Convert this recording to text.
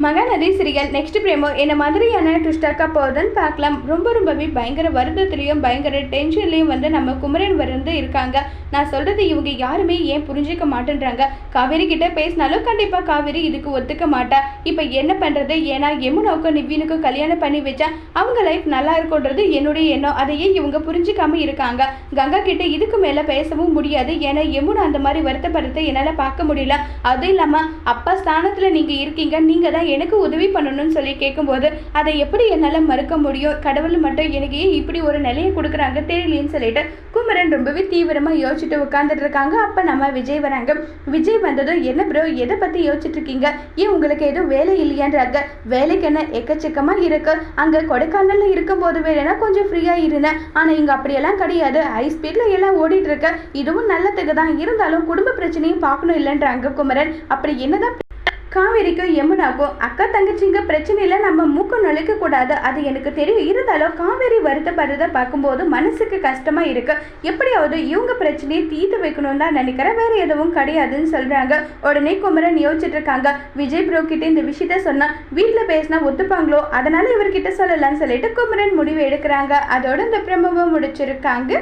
Mahanadi சிறியல் next பிரேமோ என்ன மாதிரியான ட்விஸ்டாக்கா போகுதுன்னு பார்க்கலாம். ரொம்ப ரொம்பவே பயங்கர வருத்தத்துலேயும் பயங்கர டென்ஷன்லேயும் வந்து நம்ம குமரன் வந்து இருக்காங்க. நான் சொல்கிறது இவங்க யாருமே ஏன் புரிஞ்சிக்க மாட்டேன்றாங்க. காவேரி கிட்ட பேசினாலும் கண்டிப்பாக காவேரி இதுக்கு ஒத்துக்க மாட்டா. இப்போ என்ன பண்ணுறது ஏன்னா யமுனாவுக்கும் நிவ்வினுக்கும் கல்யாணம் பண்ணி வச்சா அவங்க லைஃப் நல்லா இருக்கும்ன்றது என்னுடைய எண்ணம். அதையே இவங்க புரிஞ்சிக்காம இருக்காங்க. கங்கா கிட்ட இதுக்கு மேலே பேசவும் முடியாது. ஏன்னா யமுனா அந்த மாதிரி வருத்தப்படுறதை என்னால் பார்க்க முடியல. அதுவும் இல்லாமல் அப்பா ஸ்தானத்தில் நீங்கள் இருக்கீங்க. நீங்கள் தான் எனக்கு உதவி பண்ணணும்னு சொல்லி கேட்கும்போது அதை எப்படி என்னால் மறுக்க முடியும்? கடவுள் மட்டும் எனக்கு ஏன் இப்படி ஒரு நிலையை கொடுக்குறாங்க தெரியலேன்னு சொல்லிட்டு குமரன் ரொம்பவே தீவிரமாக யோசிச்சுட்டு உட்காந்துட்டு இருக்காங்க. அப்போ நம்ம விஜய் வராங்க. விஜய் வந்ததும் என்ன ப்ரோ எதை பற்றி யோசிச்சுட்டு இருக்கீங்க? ஏன் உங்களுக்கு எதுவும் வேலை இல்லையான்றாங்க. வேலைக்கு என்ன எக்கச்சக்கமாக இருக்கு. அங்கே கொடைக்கானலில் இருக்கும்போது வேலைனா கொஞ்சம் ஃப்ரீயாக இருந்தேன். ஆனால் இங்கே அப்படியெல்லாம் கிடையாது. ஹை ஸ்பீடில் எல்லாம் ஓடிட்டு இருக்கு. இதுவும் நல்லதுக்கு தான். இருந்தாலும் குடும்ப பிரச்சனையும் பார்க்கணும் இல்லைன்றாங்க குமரன். அப்படி என்னதான் காவேரிக்கும் யமுனாக்கும் அக்கா தங்கச்சிங்க பிரச்சனையில நம்ம மூக்க நுழைக்க கூடாது. அது எனக்கு தெரியும். இருந்தாலும் காவேரி வருத்தப்படுறத பார்க்கும்போது மனசுக்கு கஷ்டமா இருக்கு. எப்படியாவது இவங்க பிரச்சனையை தீர்த்து வைக்கணும்னு தான் நினைக்கிறேன். வேற எதுவும் கிடையாதுன்னு சொல்றாங்க. உடனே குமரன் யோசிச்சுட்டு இருக்காங்க. விஜய் ப்ரோ கிட்ட இந்த விஷயத்த சொன்னா வீட்டில் பேசினா ஒத்துப்பாங்களோ? அதனால இவர்கிட்ட சொல்லலாம்னு சொல்லிட்டு குமரன் முடிவு எடுக்கிறாங்க. அதோட இந்த பிரமவை முடிச்சிருக்காங்க.